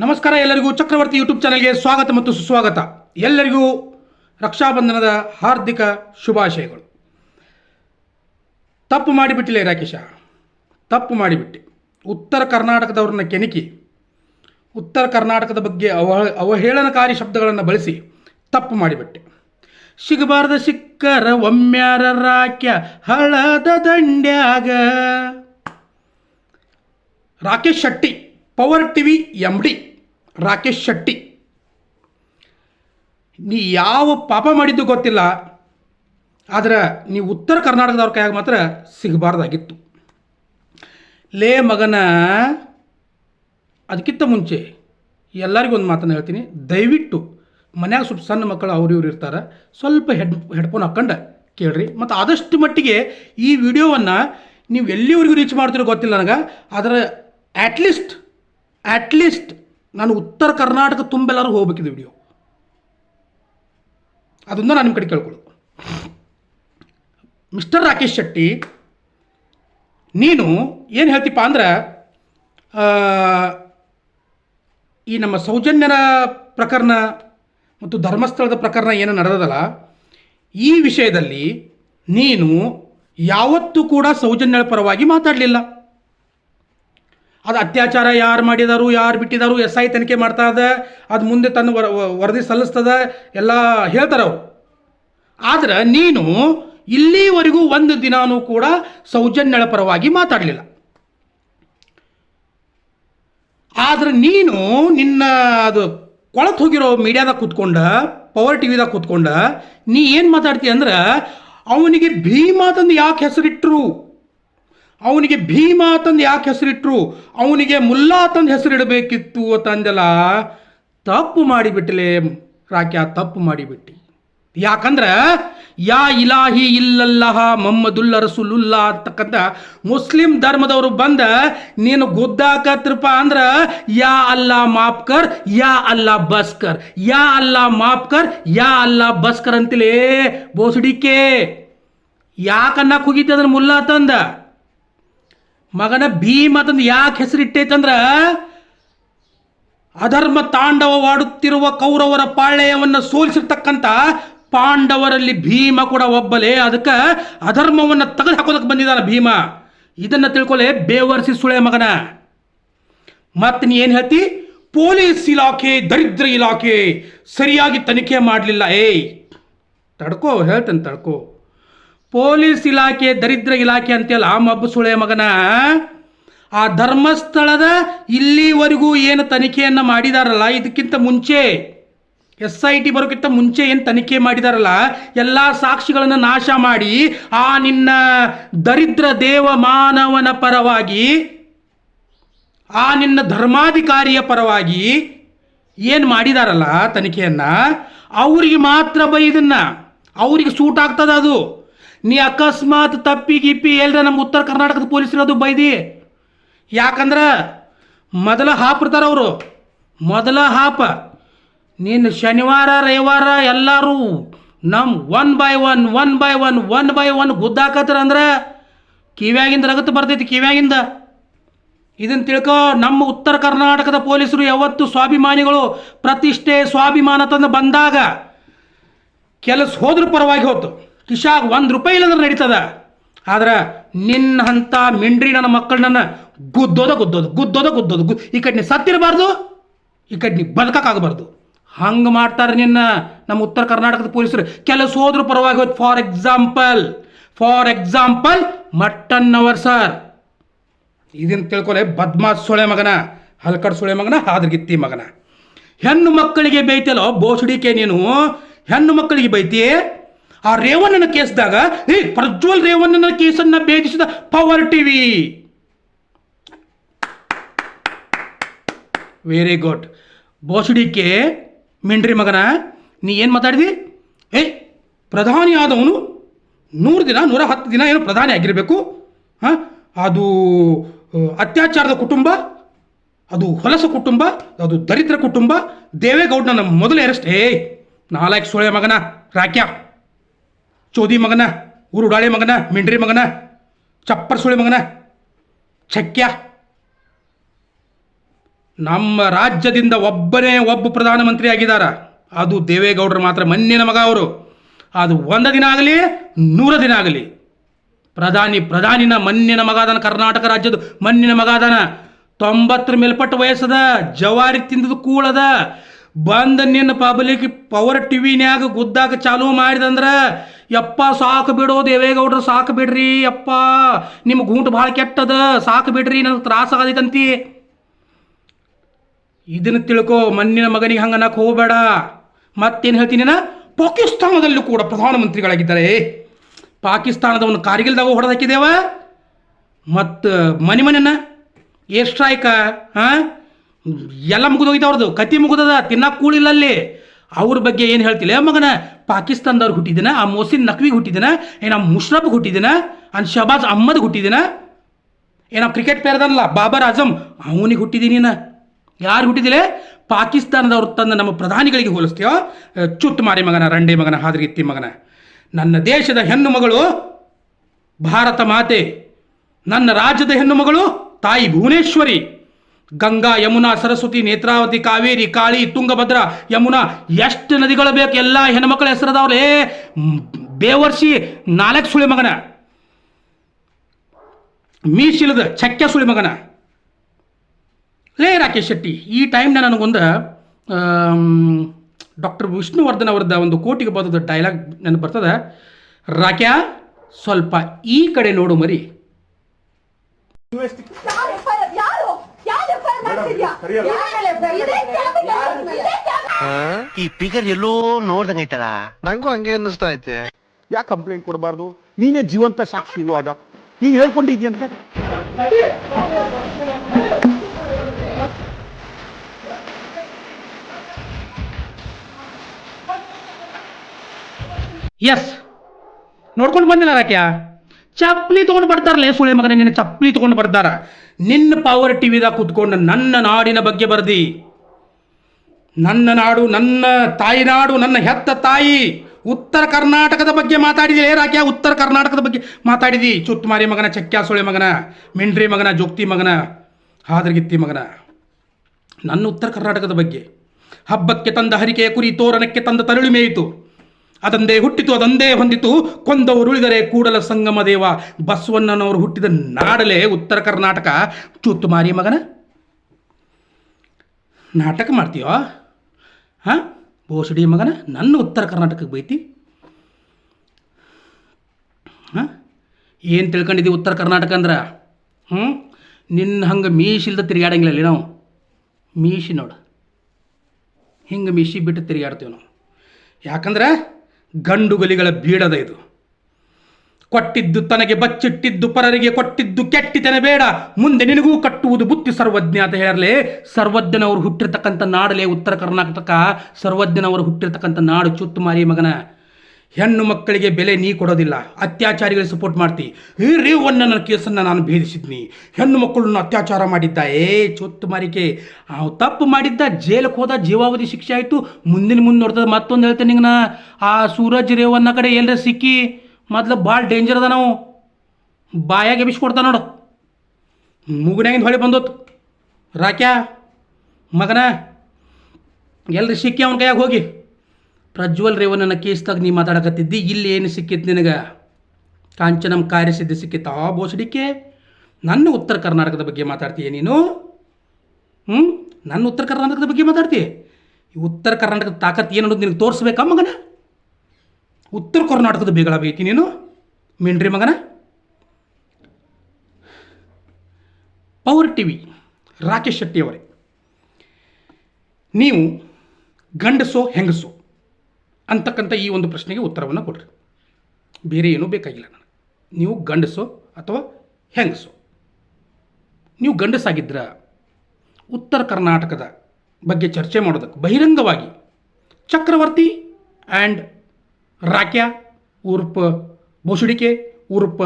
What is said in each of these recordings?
ನಮಸ್ಕಾರ ಎಲ್ಲರಿಗೂ. ಚಕ್ರವರ್ತಿ ಯೂಟ್ಯೂಬ್ ಚಾನಲ್ಗೆ ಸ್ವಾಗತ ಮತ್ತು ಸುಸ್ವಾಗತ. ಎಲ್ಲರಿಗೂ ರಕ್ಷಾಬಂಧನದ ಹಾರ್ದಿಕ ಶುಭಾಶಯಗಳು. ತಪ್ಪು ಮಾಡಿಬಿಟ್ಟಿಲ್ಲ ರಾಕೇಶ. ತಪ್ಪು ಮಾಡಿಬಿಟ್ಟೆ. ಉತ್ತರ ಕರ್ನಾಟಕದವ್ರನ್ನ ಕೆಣಕಿ, ಉತ್ತರ ಕರ್ನಾಟಕದ ಬಗ್ಗೆ ಅವ ಅವಹೇಳನಕಾರಿ ಶಬ್ದಗಳನ್ನು ಬಳಸಿ ತಪ್ಪು ಮಾಡಿಬಿಟ್ಟೆ. ಸಿಗಬಾರದ ಸಿಕ್ಕರ ಒಮ್ಮ್ಯಾರ ರಾಕ್ಯ ಹಳದ ದಂಡ್ಯಾಗ. Rakesh Shetty. Power TV M D Rakesh Shetty ನೀ ಯಾವ ಪಾಪ ಮಾಡಿದ್ದು ಗೊತ್ತಿಲ್ಲ. ಆದ್ರೆ ನೀವು ಉತ್ತರ ಕರ್ನಾಟಕದವ್ರ ಕೈಯಾಗ ಮಾತ್ರ ಸಿಗಬಾರ್ದಾಗಿತ್ತು. ಲೇ ಮಗನ ಅದಕ್ಕಿಂತ ಮುಂಚೆ ಎಲ್ಲರಿಗೂ ಒಂದು ಮಾತನ್ನು ಹೇಳ್ತೀನಿ. ದಯವಿಟ್ಟು ಮನ್ಯಾಗ ಸ್ವಲ್ಪ ಸಣ್ಣ ಮಕ್ಕಳು ಅವ್ರು ಇವ್ರು ಇರ್ತಾರೆ, ಸ್ವಲ್ಪ ಹೆಡ್, ಹೆಡ್ಫೋನ್ ಹಾಕ್ಕೊಂಡು ಕೇಳ್ರಿ. ಮತ್ತು ಆದಷ್ಟು ಮಟ್ಟಿಗೆ ಈ ವಿಡಿಯೋವನ್ನು ನೀವು ಎಲ್ಲಿವರೆಗೂ ರೀಚ್ ಮಾಡ್ತೀರೋ ಗೊತ್ತಿಲ್ಲ ನನಗೆ. ಆದರೆ ಆಟ್ಲೀಸ್ಟ್ ಆಟ್ಲೀಸ್ಟ್ ನಾನು ಉತ್ತರ ಕರ್ನಾಟಕ ತುಂಬೆಲ್ಲರೂ ಹೋಗ್ಬೇಕಿದೆ ವಿಡಿಯೋ ಅದನ್ನ ನಾನು ನಿಮ್ಮ ಕಡೆ ಕೇಳ್ಕೊಳ್ಳೋದು. ಮಿಸ್ಟರ್ ರಾಕೇಶ್ ಶೆಟ್ಟಿ, ನೀನು ಏನು ಹೇಳ್ತೀಪ್ಪ ಅಂದ್ರೆ ಈ ನಮ್ಮ ಸೌಜನ್ಯರ ಪ್ರಕರಣ ಮತ್ತು ಧರ್ಮಸ್ಥಳದ ಪ್ರಕರಣ ಏನು ನಡೆದದಲ್ಲ, ಈ ವಿಷಯದಲ್ಲಿ ನೀನು ಯಾವತ್ತೂ ಕೂಡ ಸೌಜನ್ಯಳ ಪರವಾಗಿ ಮಾತಾಡಲಿಲ್ಲ. ಅದು ಅತ್ಯಾಚಾರ ಯಾರು ಮಾಡಿದಾರು, ಯಾರು ಬಿಟ್ಟಿದಾರು ಎಸ್ ಐ ತನಿಖೆ ಮಾಡ್ತಾ ಇದೆ, ಅದು ಮುಂದೆ ತನ್ನ ವರ ವರದಿ ಸಲ್ಲಿಸ್ತದೆ, ಎಲ್ಲ ಹೇಳ್ತಾರೆ ಅವರು. ಆದ್ರೆ ನೀನು ಇಲ್ಲಿವರೆಗೂ ಒಂದು ದಿನಾನೂ ಕೂಡ ಸೌಜನ್ಯಳ ಪರವಾಗಿ ಮಾತಾಡಲಿಲ್ಲ. ಆದ್ರೆ ನೀನು ನಿನ್ನ ಅದು ಕೊಳತು ಹೋಗಿರೋ ಮೀಡಿಯಾದಾಗ ಕೂತ್ಕೊಂಡ, ಪವರ್ ಟಿ ವಿದಾಗ ಕೂತ್ಕೊಂಡ, ನೀ ಏನು ಮಾತಾಡ್ತೀಯ ಅಂದ್ರೆ ಅವನಿಗೆ ಭೀಮಾ ತಂದು ಯಾಕೆ ಹೆಸರಿಟ್ರು? ಅವನಿಗೆ ಭೀಮಾ ತಂದು ಯಾಕೆ ಹೆಸರಿಟ್ರು? ಅವನಿಗೆ ಮುಲ್ಲಾ ತಂದು ಹೆಸರಿಡಬೇಕಿತ್ತು ಅಂತಂದೆಲ್ಲ ತಪ್ಪು ಮಾಡಿಬಿಟ್ಟಲೆ ರಾಕ್ಯ, ತಪ್ಪು ಮಾಡಿಬಿಟ್ಟಿ. ಯಾಕಂದ್ರೆ, ಯಾ ಇಲಾಹಿ ಇಲ್ಲಲ್ಲಹ ಮೊಹಮ್ಮದುಲ್ಲ ರಸೂಲುಲ್ಲಾ ಅಂತಕ್ಕಂಥ ಮುಸ್ಲಿಂ ಧರ್ಮದವರು ಬಂದ, ನೀನು ಗುದ್ದಾಕತ್ರಪ್ಪ ಅಂದ್ರೆ, ಯಾ ಅಲ್ಲಾ ಮಾಪ್ಕರ್, ಯಾ ಅಲ್ಲಾ ಬಸ್ಕರ್, ಯಾ ಅಲ್ಲಾ ಮಾಪ್ಕರ್, ಯಾ ಅಲ್ಲಾ ಬಸ್ಕರ್ ಅಂತಲೇ ಬೋಸಡಿಕೆ. ಯಾಕನ್ನ ಹೋಗಿದ್ದೆ ಮುಲ್ಲಾ ತಂದ? ಮಗನ ಭೀಮ ಅದನ್ನು ಯಾಕೆ ಹೆಸರಿಟ್ಟೈತಂದ್ರ ಅಧರ್ಮ ತಾಂಡವವಾಡುತ್ತಿರುವ ಕೌರವರ ಪಾಳ್ಯವನ್ನು ಸೋಲಿಸಿರ್ತಕ್ಕಂಥ ಪಾಂಡವರಲ್ಲಿ ಭೀಮ ಕೂಡ ಒಬ್ಬಲೇ. ಅದಕ್ಕೆ ಅಧರ್ಮವನ್ನು ತೆಗೆದು ಹಾಕೋದಕ್ಕೆ ಬಂದಿದ್ದಾನ ಭೀಮ. ಇದನ್ನು ತಿಳ್ಕೊಳ್ಳೆ ಬೇವರ್ಸಿ ಸುಳೆ ಮಗನ. ಮತ್ತೆ ನೀ ಏನು ಹೇಳ್ತಿ? ಪೊಲೀಸ್ ಇಲಾಖೆ, ದರಿದ್ರ ಇಲಾಖೆ ಸರಿಯಾಗಿ ತನಿಖೆ ಮಾಡಲಿಲ್ಲ. ಏಯ್, ತಡ್ಕೋ, ಹೇಳ್ತೇನೆ, ತಡ್ಕೋ. ಪೊಲೀಸ್ ಇಲಾಖೆ, ದರಿದ್ರ ಇಲಾಖೆ ಅಂತೆಲ್ಲ ಮಬ್ಬು ಸುಳೆ ಮಗನ? ಆ ಧರ್ಮಸ್ಥಳದ ಇಲ್ಲಿವರೆಗೂ ಏನು ತನಿಖೆಯನ್ನು ಮಾಡಿದಾರಲ್ಲ? ಇದಕ್ಕಿಂತ ಮುಂಚೆ, ಎಸ್ ಐ ಟಿ ಬರೋಕ್ಕಿಂತ ಮುಂಚೆ ಏನು ತನಿಖೆ ಮಾಡಿದಾರಲ್ಲ? ಎಲ್ಲ ಸಾಕ್ಷಿಗಳನ್ನು ನಾಶ ಮಾಡಿ, ಆ ನಿನ್ನ ದರಿದ್ರ ದೇವ ಮಾನವನ ಪರವಾಗಿ, ಆ ನಿನ್ನ ಧರ್ಮಾಧಿಕಾರಿಯ ಪರವಾಗಿ ಏನು ಮಾಡಿದಾರಲ್ಲ ತನಿಖೆಯನ್ನು? ಅವರಿಗೆ ಮಾತ್ರ ಬೈ ಇದನ್ನು. ಅವರಿಗೆ ಸೂಟ್ ಆಗ್ತದ ಅದು. ನೀ ಅಕಸ್ಮಾತ್ ತಪ್ಪಿ ಗಿಪ್ಪಿ ಎಲ್ರ ನಮ್ಮ ಉತ್ತರ ಕರ್ನಾಟಕದ ಪೊಲೀಸರು ಅದು ಬೈದಿ. ಯಾಕಂದ್ರೆ ಮೊದಲ ಹಾಪಿರ್ತಾರೆ ಅವರು. ಮೊದಲ ಹಾಪ. ನೀನು ಶನಿವಾರ, ರವಿವಾರ ಎಲ್ಲರೂ ನಮ್ಮ one by one one by one one by one ಗುದ್ದಾಕತ್ರ ಅಂದ್ರೆ ಕಿವ್ಯಾಗಿಂದ ರಗತ್ ಬರ್ತೈತಿ, ಕಿವ್ಯಾಗಿಂದ. ಇದನ್ನು ತಿಳ್ಕೊ ನಮ್ಮ ಉತ್ತರ ಕರ್ನಾಟಕದ ಪೊಲೀಸರು ಯಾವತ್ತು ಸ್ವಾಭಿಮಾನಿಗಳು ಪ್ರತಿಷ್ಠೆ, ಸ್ವಾಭಿಮಾನ ತಂದು ಬಂದಾಗ ಕೆಲಸ ಹೋದ್ರ ಪರವಾಗಿ ಹೋತು. ಕಿಶಾಗ್ ಒಂದು ರೂಪಾಯಿ ಇಲ್ಲಂದ್ರೆ ನಡೀತದ. ಆದ್ರೆ ನಿನ್ನ ಅಂಥ ಮಿಂಡ್ರಿ ನನ್ನ ಮಕ್ಕಳನ್ನ ಗುದ್ದೋದ ಗುದ್ದೋದು ಗುದ್ದೋದ ಗುದ್ದೋದು, ಗು ಈ ಕಡೆ ನೀ ಸತ್ತಿರಬಾರ್ದು ಈ ಕಡೆ ನೀ ಬದುಕಕ್ಕಾಗಬಾರ್ದು. ಹಂಗೆ ಮಾಡ್ತಾರೆ ನಿನ್ನ ನಮ್ಮ ಉತ್ತರ ಕರ್ನಾಟಕದ ಪೊಲೀಸರು. ಕೆಲಸ ಹೋದ್ರೂ ಪರವಾಗಿ ಹೋಯ್ತು. For example for example mutton hour sir. ಇದನ್ನು ತಿಳ್ಕೊಲೆ ಬದ್ಮಾಸ್ ಸೊಳೆ ಮಗನ, ಹಲ್ಕಡ್ ಸೊಳೆ ಮಗನ, ಹಾದ್ರಗಿತ್ತಿ ಮಗನ. ಹೆಣ್ಣು ಮಕ್ಕಳಿಗೆ ಬೈತಲ್ಲೋ ಬೋಸಡಿಕೆ ನೀನು, ಹೆಣ್ಣು ಮಕ್ಕಳಿಗೆ ಬೈತಿ? ಆ ರೇವಣ್ಣನ ಕೇಸ್ದಾಗ, ಏ, ಪ್ರಜ್ವಲ್ ರೇವಣ್ಣನ ಕೇಸನ್ನ ಭೇದಿಸಿದ ಪವರ್ ಟಿವಿ ವೆರಿ ಗುಡ್ ಬೋಸಡಿಕೆ, ಮಿಂಡ್ರಿ ಮಗನ, ನೀ ಏನು ಮಾತಾಡಿದಿ? ಏಯ್ ಪ್ರಧಾನಿ ಆದವನು ನೂರು ದಿನ, ನೂರ ಹತ್ತು ದಿನ ಏನು ಪ್ರಧಾನಿ ಆಗಿರಬೇಕು. ಹಾಂ, ಅದು ಅತ್ಯಾಚಾರದ ಕುಟುಂಬ, ಅದು ಹೊಲಸ ಕುಟುಂಬ, ಅದು ದರಿದ್ರ ಕುಟುಂಬ ದೇವೇಗೌಡನ ಮೊದಲು ಅರೆಸ್ಟ್ ಏಯ್, ನಾಲ್ಕು ಸುಳೆ ಮಗನ, ರಾಕ್ಯ. ಚೋದಿ ಮಗನ, ಉರುಡಾಳೆ ಮಗನ, ಮಿಂಡ್ರಿ ಮಗನ ಚಪ್ಪರ್ ಸುಳಿ ಮಗನ, ಛಕ್ಯ. ನಮ್ಮ ರಾಜ್ಯದಿಂದ ಒಬ್ಬನೇ ಒಬ್ಬ ಪ್ರಧಾನಮಂತ್ರಿ ಆಗಿದಾರ ಅದು ದೇವೇಗೌಡರು ಮಾತ್ರ ಮಣ್ಣಿನ ಮಗ ಅವರು. ಅದು ಒಂದು ದಿನ ಆಗಲಿ, ನೂರ ದಿನ ಆಗಲಿ. ಪ್ರಧಾನಿ, ಪ್ರಧಾನಿನ ಮಣ್ಣಿನ ಮಗ ಅದಾನ ಕರ್ನಾಟಕ ರಾಜ್ಯದ ಮಣ್ಣಿನ ಮಗ ಅದಾನ ತೊಂಬತ್ತರ ಮೇಲ್ಪಟ್ಟ ವಯಸ್ಸದ, ಜವಾರಿ ತಿಂದದ ಕೂಳದ. ಬಂದ ನಿನ್ನ ಪಬ್ಲಿಕ್ ಪವರ್ ಟಿವಿನ್ಯಾಗ ಗುದ್ದಾಕ ಚಾಲೂ ಮಾಡಿದಂದ್ರ ಯಪ್ಪ, ಸಾಕು ಬಿಡೋ ದೇವೇಗೌಡರು, ಸಾಕು ಬಿಡ್ರಿ, ಯಪ್ಪ. ನಿಮ್ಮ ಗೂಂಟು ಭಾಳ ಕೆಟ್ಟದ, ಸಾಕು ಬಿಡ್ರಿ ನನಗೆ ತ್ರಾಸ ಆಗದೈತಂತಿ. ಇದನ್ನು ತಿಳ್ಕೊ ಮಣ್ಣಿನ ಮಗನಿಗೆ ಹಂಗೆ ಅನ್ನಕ್ಕೆ ಹೋಗಬೇಡ. ಮತ್ತೇನು ಹೇಳ್ತೀನಿ ನಾನು ಪಾಕಿಸ್ತಾನದಲ್ಲೂ ಕೂಡ ಪ್ರಧಾನಮಂತ್ರಿಗಳಾಗಿದ್ದಾರೆ. ಪಾಕಿಸ್ತಾನದವನು ಕಾರ್ಗಿಲ್ದಾಗ ಹೊಡೆದಾಕಿದೇವ. ಮತ್ತು ಮನೆ ಮನೆನ ಏರ್ ಸ್ಟ್ರೈಕ ಹಾಂ ಎಲ್ಲ ಮುಗಿದೋಗಿದೆ ಅವ್ರದ್ದು ಕತಿ ಮುಗಿದದ ತಿನ್ನಕ್ಕೆ ಕೂಳಿಲ್ಲ ಅಲ್ಲಿ. ಅವ್ರ ಬಗ್ಗೆ ಏನು ಹೇಳ್ತಿಲ್ಲ ಮಗನ, ಪಾಕಿಸ್ತಾನದವ್ರು ಹುಟ್ಟಿದಿನ, ಆ ಮೊಸಿನ್ ನಕ್ವಿಗೆ ಹುಟ್ಟಿದಿನ ಏನ ಮುಷ್ರಫ್ ಹುಟ್ಟಿದಿನ, ಅನ್ ಶಬಾಜ್ ಅಹ್ಮದ್ ಹುಟ್ಟಿದಿನ ಏನೋ ಕ್ರಿಕೆಟ್ ಪ್ಲೇಯರ್ದಲ್ಲ ಬಾಬರ್ ಅಜಮ್ ಅವನಿಗೆ ಹುಟ್ಟಿದೀನಿ ಯಾರು ಹುಟ್ಟಿದಿಲ್ಲ ಪಾಕಿಸ್ತಾನದವ್ರು ತಂದ ನಮ್ಮ ಪ್ರಧಾನಿಗಳಿಗೆ ಹೋಲಿಸ್ತೀಯೋ? ಚುಟ್ಟು ಚುಟ್ ಮಾರಿ ಮಗನ, ರಂಡೆ ಮಗನ ಹಾದ್ರಿತ್ತಿ ಮಗನ. ನನ್ನ ದೇಶದ ಹೆಣ್ಣು ಮಗಳು, ಭಾರತ ಮಾತೆ. ನನ್ನ ರಾಜ್ಯದ ಹೆಣ್ಣು ಮಗಳು, ತಾಯಿ ಭುವನೇಶ್ವರಿ. ಗಂಗಾ, ಯಮುನಾ, ಸರಸ್ವತಿ, ನೇತ್ರಾವತಿ, ಕಾವೇರಿ, ಕಾಳಿ, ತುಂಗಭದ್ರ, ಯಮುನಾ, ಎಷ್ಟು ನದಿಗಳು ಬೇಕು ಎಲ್ಲ ಹೆಣ್ಮಕ್ಳ ಹೆಸರದವ್ರೇ. ಬೇವರ್ಷಿ ನಾಲ್ಕು ಸುಳಿ ಮಗನ. ಮೀಸಿಲದ ಚಕ್ಕೆ ಸುಳಿ ಮಗನ. ಲೇ ರಾಕೇಶ್ ಶೆಟ್ಟಿ, ಈ ಟೈಮ್ನ ನನಗೊಂದು ಡಾಕ್ಟರ್ ವಿಷ್ಣುವರ್ಧನ್ ಅವರದ ಒಂದು ಕೋಟಿಗೆ ಬಂದದ ಡೈಲಾಗ್ ನನಗೆ ಬರ್ತದೆ? ರಾಕ್ಯಾ, ಸ್ವಲ್ಪ ಈ ಕಡೆ ನೋಡು ಮರಿ ಯಾರು FIR? ಯಾರು ಯಾರು FIR ಮಾಡ್ತಿದ್ಯಾ? ಕರಿಯಲ್ಲ. ಯಾರು FIR? ಇದೇ ಕ್ಯಾಬಿನ್ ಯಾರು? ಇದೇ ಕ್ಯಾಬಿನ್ ಈ ಫಿಗರ್ ಎಲ್ಲೋ ನೋಡ್ದಂಗೈತಲ್ಲ ನಂಗೂ ಹಂಗೆ ಅನ್ನಿಸ್ತಾ ಐತೆ. ಯಾಕೆ ಕಂಪ್ಲೇಂಟ್ ಕೊಡಬಾರ್ದು? ನೀನೇ ಜೀವಂತ ಸಾಕ್ಷಿ ಇರುವಾಗ ನೀನು ಹೇಳ್ಕೊಂಡಿದ್ಯಂತೆ ಎಸ್ ನೋಡ್ಕೊಂಡು ಬಂದಿಲ್ಲ ರಾಕ್ಯ? ಚಪ್ಪಲಿ ತೊಗೊಂಡು ಬರ್ತಾರಲ್ಲ ಸುಳೆ ಮಗನ ನಿನ್ನ ಚಪ್ಪಲಿ ತೊಗೊಂಡು ಬರ್ತಾರ ನಿನ್ನ ಪವರ್ ಟಿವಿದಾಗ ಕುತ್ಕೊಂಡು ನನ್ನ ನಾಡಿನ ಬಗ್ಗೆ ಬರ್ದಿ. ನನ್ನ ನಾಡು, ನನ್ನ ತಾಯಿ ನಾಡು, ನನ್ನ ಹೆತ್ತ ತಾಯಿ ಉತ್ತರ ಕರ್ನಾಟಕದ ಬಗ್ಗೆ ಮಾತಾಡಿದಿ ರಾಕ್ಯಾ ಉತ್ತರ ಕರ್ನಾಟಕದ ಬಗ್ಗೆ ಮಾತಾಡಿದಿ? ಚುತ್ಮಾರಿ ಮಗನ ಚಕ್ಕ್ಯಾಸೊಳೆ ಮಗನ, ಮಿಂಡ್ರಿ ಮಗನ ಜೋಗ್ತಿ ಮಗನ, ಹಾದ್ರಗಿತ್ತಿ ಮಗನ. ನನ್ನ ಉತ್ತರ ಕರ್ನಾಟಕದ ಬಗ್ಗೆ ಹಬ್ಬಕ್ಕೆ ತಂದ ಹರಿಕೆಯ ಕುರಿ ತೋರಣಕ್ಕೆ ತಂದ ತರಳು ಮೇಯಿತು. ಅದಂದೇ ಹುಟ್ಟಿತು, ಅದಂದೇ ಹೊಂದಿತು. ಕೊಂದವರು ಉಳಿದರೆ ಕೂಡಲ ಸಂಗಮ ದೇವ. ಬಸವಣ್ಣನವರು ಹುಟ್ಟಿದ ನಾಡಲೇ ಉತ್ತರ ಕರ್ನಾಟಕ. ಚುತ್ತು ಮಾರಿ ಮಗನ. ನಾಟಕ ಮಾಡ್ತೀಯೋ? ಹಾಂ? ಬೋಸಡಿ ಮಗನ? ನನ್ನ ಉತ್ತರ ಕರ್ನಾಟಕಕ್ಕೆ ಬೈತಿ. ಹಾಂ? ಏನು ತಿಳ್ಕೊಂಡಿದ್ದೀವಿ ಉತ್ತರ ಕರ್ನಾಟಕ ಅಂದ್ರೆ? ಹ್ಞೂ ನಿನ್ನ ಹಂಗೆ ಮೀಸಿಲ್ದ ತಿರುಗಾಡಂಗಿಲ್ಲ ನಾವು. ಮೀಶಿ ನೋಡು. ಹಿಂಗೆ ಮೀಶಿ ಬಿಟ್ಟು ತಿರುಗಾಡ್ತೀವಿ ನಾವು. ಯಾಕಂದ್ರೆ ಗಂಡುಗಲಿಗಳ ಬೀಡದ ಇದು. ಕೊಟ್ಟಿದ್ದು ತನಗೆ ಬಚ್ಚಿಟ್ಟಿದ್ದು ಪರರಿಗೆ ಕೊಟ್ಟಿದ್ದು ಕೆಟ್ಟಿತನ ಬೇಡ. ಮುಂದೆ ನಿನಗೂ ಕಟ್ಟುವುದು ಬುತ್ತಿ ಸರ್ವಜ್ಞ ಅಂತ ಹೇಳಲೇ ಸರ್ವಜ್ಞನವರು ಹುಟ್ಟಿರ್ತಕ್ಕಂಥ ನಾಡಲೇ ಉತ್ತರ ಕರ್ನಾಟಕ. ಸರ್ವಜ್ಞನವರು ಹುಟ್ಟಿರ್ತಕ್ಕಂಥ ನಾಡು ಚುತ್ತು ಮಾರಿ ಮಗನ. ಹೆಣ್ಣು ಮಕ್ಕಳಿಗೆ ಬೆಲೆ ನೀ ಕೊಡೋದಿಲ್ಲ. ಅತ್ಯಾಚಾರಿಗಳಿಗೆ ಸಪೋರ್ಟ್ ಮಾಡ್ತಿ. ಈ ನನ್ನ ಕೇಸನ್ನು ನಾನು ಭೇದಿಸಿದ್ನಿ. ಹೆಣ್ಣು ಮಕ್ಕಳನ್ನು ಅತ್ಯಾಚಾರ ಮಾಡಿದ್ದ. ಏ, ಚೊತ್ತು ಮಾರಿಕೆ. ತಪ್ಪು ಮಾಡಿದ್ದ ಜೈಲಕ್ಕೆ ಹೋದ, ಜೀವಾವಧಿ ಶಿಕ್ಷೆ ಆಯಿತು. ಮುಂದಿನ ಮುಂದೆ ನೋಡ್ತದೆ ಮತ್ತೊಂದು ಹೇಳ್ತೇನೆ ನಿಂಗೆ ಆ ಸೂರಜ್ ರೇವನ್ನ ಕಡೆ ಎಲ್ಲರ ಸಿಕ್ಕಿ ಮೊದಲು ಭಾಳ ಡೇಂಜರ್ ಅದ ನಾವು. ಬಾಯಾಗೆ ಬಿಸ್ಕೊಡ್ತಾ ನೋಡು. ಮುಗುಣ್ಯಾಗಿಂದ ಹೊಳೆ ಬಂದೋತು. ರಾಕ್ಯಾ, ಮಗನ ಎಲ್ಲರೂ ಸಿಕ್ಕಿ ಅವನ ಕೈಯಾಗ ಹೋಗಿ. ಪ್ರಜ್ವಲ್ ರೇವಣ್ಣನ ಕೇಸ್ದಾಗ ನೀ ಮಾತಾಡಕತ್ತಿದ್ದಿ, ಇಲ್ಲಿ ಏನು ಸಿಕ್ಕಿತ್ತು ನಿನಗೆ? ಕಾಂಚನಂ ಕಾರ್ಯಸಿದ್ಧಿ ಸಿಕ್ಕಿತ್ತು? ಆ ಬೋಸಡಿಕೆ? ನನ್ನ ಉತ್ತರ ಕರ್ನಾಟಕದ ಬಗ್ಗೆ ಮಾತಾಡ್ತೀಯ ನೀನು? ಹ್ಞೂ ನನ್ನ ಉತ್ತರ ಕರ್ನಾಟಕದ ಬಗ್ಗೆ ಮಾತಾಡ್ತೀಯ? ಈ ಉತ್ತರ ಕರ್ನಾಟಕದ ತಾಕತ್ತು ಏನು ಅನ್ನೋದು ನಿನಗೆ ತೋರಿಸ್ಬೇಕಾ ಮಗನ? ಉತ್ತರ ಕರ್ನಾಟಕದ ಬೇಗಳ ಬೇಕಿ ನೀನು? ಮಿಂಡ್ರಿ ಮಗನ? Power T V, Rakesh Shetty ಅವರೇ ನೀವು ಗಂಡಸೋ ಹೆಂಗಸೋ? ಅಂತಕ್ಕಂಥ ಈ ಒಂದು ಪ್ರಶ್ನೆಗೆ ಉತ್ತರವನ್ನು ಕೊಡ್ರಿ. ಬೇರೆ ಏನೂ ಬೇಕಾಗಿಲ್ಲ ನನಗೆ. ನೀವು ಗಂಡಸೋ ಅಥವಾ ಹೆಂಗಸೋ? ನೀವು ಗಂಡಸಾಗಿದ್ರ ಉತ್ತರ ಕರ್ನಾಟಕದ ಬಗ್ಗೆ ಚರ್ಚೆ ಮಾಡೋದಕ್ಕೆ ಬಹಿರಂಗವಾಗಿ ಚಕ್ರವರ್ತಿ ಆ್ಯಂಡ್ ರಾಕ್ಯ ಉರ್ಪ ಬೋಸುಡಿಕೆ ಉರ್ಪ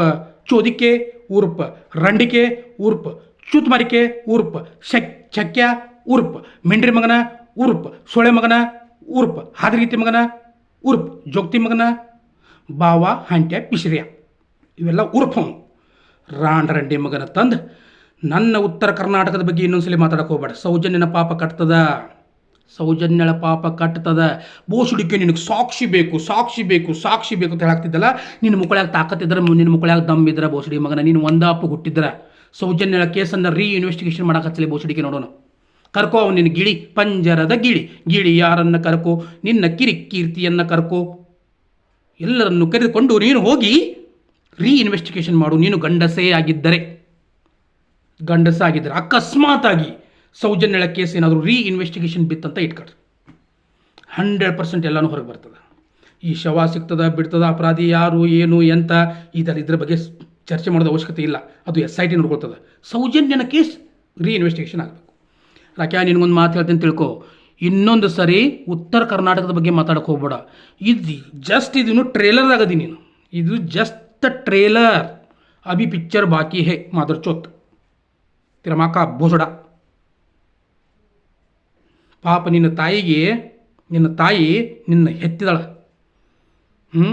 ಚೋದಿಕೆ, ಉರ್ಪ ರಂಡಿಕೆ, ಉರ್ಪ ಚೂತ್ಮಾರಿಕೆ, ಉರ್ಪ ಶಕ್ ಚಕ್ಯ ಉರ್ಪ ಮೆಂಡ್ರಿ ಮಗನ ಊರ್ಪ ಸೊಳೆ ಮಗನ, ಉರ್ಪು ರೀತಿ ಮಗನ ಉರ್ಪ್, ಜೋಗ್ತಿ ಮಗನ? ಬಾವ, ಹಂಟ್ಯ, ಪಿಶ್ರಿಯ. ಇವೆಲ್ಲ ಉರ್ಪ್ ಅವನು. ಮಗನ ತಂದು, ನನ್ನ ಉತ್ತರ ಕರ್ನಾಟಕದ ಬಗ್ಗೆ ಇನ್ನೊಂದ್ಸಲಿ ಮಾತಾಡಕ್ಕೆ ಹೋಗ್ಬೇಡ. ಸೌಜನ್ಯನ ಪಾಪ ಕಟ್ತದ. ಸೌಜನ್ಯಳ ಪಾಪ ಕಟ್ತದ. ಬೋಸುಡಿಕೆ ನಿನಗೆ ಸಾಕ್ಷಿ ಬೇಕು ಸಾಕ್ಷಿ ಬೇಕು ಸಾಕ್ಷಿ ಬೇಕು ಅಂತ ಹೇಳಾಕ್ತಿದ್ದಲ್ಲ? ನಿನ್ನ ಮುಕ್ಕಳ್ಯಾಗ ತಾಕತ್ತಿದ್ರೆ ನಿನ್ನ ಮುಕ್ಕಳ್ಯಾಗ ದಮ್ಮಿದ್ರೆ ಬೋಸುಡಿ ಮಗನ. ನೀನು ಒಂದಾಪು ಹುಟ್ಟಿದ್ರೆ. ಸೌಜನ್ಯಳ ಕೇಸನ್ನು ರೀ ಇನ್ವೆಸ್ಟಿಗೇಷನ್ ಮಾಡಕತ್ತಲಿ ಬೋಸುಡಿಕೆ ನೋಡೋಣ ಕರ್ಕೋ ಅವನಿನ ಗಿಳಿ ಪಂಜರದ ಗಿಳಿ. ಗಿಳಿ ಯಾರನ್ನ ಕರ್ಕೋ? ನಿನ್ನ ಕಿರಿ ಕೀರ್ತಿಯನ್ನು ಕರ್ಕೋ. ಎಲ್ಲರನ್ನು ಕರೆದುಕೊಂಡು ನೀನು ಹೋಗಿ ರೀ ಇನ್ವೆಸ್ಟಿಗೇಷನ್ ಮಾಡು. ನೀನು ಗಂಡಸೇ ಆಗಿದ್ದರೆ. ಗಂಡಸ ಆಗಿದ್ದರೆ ಅಕಸ್ಮಾತಾಗಿ ಸೌಜನ್ಯಳ ಕೇಸ್ ಏನಾದರೂ ರೀ ಇನ್ವೆಸ್ಟಿಗೇಷನ್ ಬಿತ್ತಂತ ಇಟ್ಕೊಳ್ರಿ ಹಂಡ್ರೆಡ್ ಪರ್ಸೆಂಟ್ ಎಲ್ಲನೂ ಹೊರಗೆ ಬರ್ತದೆ. ಈ ಶವ ಸಿಗ್ತದ, ಬಿಡ್ತದ, ಅಪರಾಧಿ ಯಾರು, ಏನು, ಎಂತ ಇದರ ಇದ್ರ ಬಗ್ಗೆ ಚರ್ಚೆ ಮಾಡೋದು ಅವಶ್ಯಕತೆ ಇಲ್ಲ. ಅದು ಎಸ್ ಐ ಟಿ ನೋಡ್ಕೊಳ್ತದೆ. ಸೌಜನ್ಯನ ಕೇಸ್ ರೀ ಇನ್ವೆಸ್ಟಿಗೇಷನ್ ಆಗಬೇಕು. ರಾಕ್ಯಾ ನಿನಗೊಂದು ಮಾತು ಹೇಳ್ತೀನಿ ತಿಳ್ಕೊ. ಇನ್ನೊಂದು ಸರಿ ಉತ್ತರ ಕರ್ನಾಟಕದ ಬಗ್ಗೆ ಮಾತಾಡಕ್ಕೆ ಹೋಗ್ಬೇಡ. ಇದು ಜಸ್ಟ್ ಇದನ್ನು ಟ್ರೇಲರ್ ಆಗದಿ ನೀನು. ಇದು ಜಸ್ಟ್ ಟ್ರೇಲರ್ ಅಭಿ ಪಿಕ್ಚರ್ ಬಾಕಿ ಹೇ ಮಾದರ್ ಚೋತ್. ತಿರಮಾಕ ಬೋಸಡ ಪಾಪ ನಿನ್ನ ತಾಯಿಗೆ, ನಿನ್ನ ತಾಯಿ ನಿನ್ನ ಹೆತ್ತಿದಳ. ಹ್ಞೂ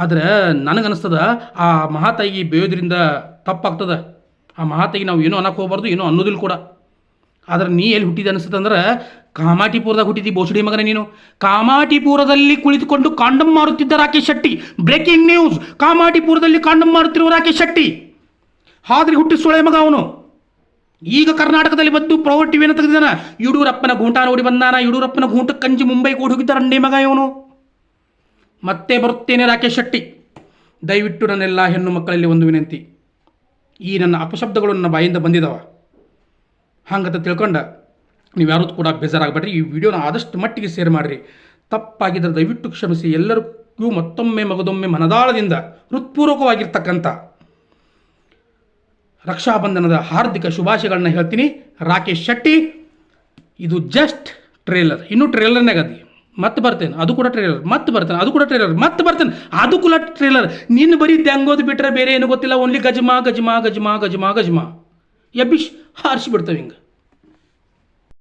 ಆದರೆ ನನಗನ್ನಿಸ್ತದ ಆ ಮಹಾತಾಯಿಗೆ ಬೇಯೋದ್ರಿಂದ ತಪ್ಪಾಗ್ತದ. ಆ ಮಹಾತಾಯಿಗೆ ನಾವು ಏನೂ ಅನ್ನಕ್ಕೆ ಹೋಗ್ಬಾರ್ದು, ಏನೋ ಅನ್ನೋದಿಲ್ಲ ಕೂಡ. ಆದ್ರೆ ನೀ ಎಲ್ಲಿ ಹುಟ್ಟಿದ ಅನಿಸ್ತದೆ ಅಂದ್ರೆ ಕಾಮಾಟಿಪುರದಾಗ ಹುಟ್ಟಿದ್ದಿ ಬೋಸಡಿ ಮಗನೇ ನೀನು. ಕಾಮಾಟಿಪುರದಲ್ಲಿ ಕುಳಿತುಕೊಂಡು ಕಾಂಡಮ್ ಮಾರುತ್ತಿದ್ದ ರಾಕೇಶ್ ಶೆಟ್ಟಿ. ಬ್ರೇಕಿಂಗ್ ನ್ಯೂಸ್, ಕಾಮಾಟಿಪುರದಲ್ಲಿ ಕಾಂಡಮ್ ಮಾರುತ್ತಿರುವ ರಾಕೇಶ್ ಶೆಟ್ಟಿ. ಹಾದ್ರಿ ಹುಟ್ಟಿ ಸೋಳೆ ಮಗ ಅವನು. ಈಗ ಕರ್ನಾಟಕದಲ್ಲಿ ಬಂದು ಪ್ರೌಢ ಟಿವಿಯನ್ನು ತೆಗೆದಿದ್ದಾನ. ಯಡಿಯೂರಪ್ಪನ ಗೂಂಟ ನೋಡಿ ಬಂದಾನ. ಯಡಿಯೂರಪ್ಪನ ಗೂಂಟ ಕಂಜಿ ಮುಂಬೈಗೆ ಓಡಿ ಹೋಗಿದ್ದ ರಂಡಿ ಮಗ ಇವನು. ಮತ್ತೆ ಬರುತ್ತೇನೆ ರಾಕೇಶ್ ಶೆಟ್ಟಿ. ದಯವಿಟ್ಟು ನನ್ನೆಲ್ಲ ಹೆಣ್ಣು ಮಕ್ಕಳಲ್ಲಿ ಒಂದು ವಿನಂತಿ. ಈ ನನ್ನ ಅಪಶಬ್ದಗಳು ನನ್ನ ಬಾಯಿಂದ ಬಂದಿದ್ದಾವ ಹಂಗಂತ ತಿಳ್ಕೊಂಡ, ನೀವು ಯಾರೂ ಕೂಡ ಬೇಜಾರಾಗಬೇಡ್ರಿ, ಈ ವಿಡಿಯೋನ ಆದಷ್ಟು ಮಟ್ಟಿಗೆ ಶೇರ್ ಮಾಡಿರಿ. ತಪ್ಪಾಗಿದ್ದರೆ ದಯವಿಟ್ಟು ಕ್ಷಮಿಸಿ, ಎಲ್ಲರಿಗೂ ಮತ್ತೊಮ್ಮೆ ಮಗದೊಮ್ಮೆ ಮನದಾಳದಿಂದ ಹೃತ್ಪೂರ್ವಕವಾಗಿರ್ತಕ್ಕಂಥ ರಕ್ಷಾಬಂಧನದ ಹಾರ್ದಿಕ ಶುಭಾಶಯಗಳನ್ನ ಹೇಳ್ತೀನಿ. ರಾಕೇಶ್ ಶೆಟ್ಟಿ, ಇದು ಜಸ್ಟ್ ಟ್ರೇಲರ್ ಇನ್ನೂ ಟ್ರೇಲರ್ನಾಗ ಅದಿ ಮತ್ತೆ ಬರ್ತೇನೆ, ಅದು ಕೂಡ ಟ್ರೇಲರ್ ಮತ್ತೆ ಬರ್ತೇನೆ, ಅದು ಕೂಡ ಟ್ರೇಲರ್ ಮತ್ತೆ ಬರ್ತೇನೆ, ಅದು ಕೂಡ ಟ್ರೇಲರ್ ನಿನ್ನ ಬರೀ ದ್ಯಾಂಗೋದು ಬಿಟ್ಟರೆ ಬೇರೆ ಏನು ಗೊತ್ತಿಲ್ಲ ಓನ್ಲಿ ಗಜಮಾ ಗಜಮಾ ಗಜಮಾ ಗಜಮಾ ಗಜಮಾ. यबिश हर्षवर्धविंग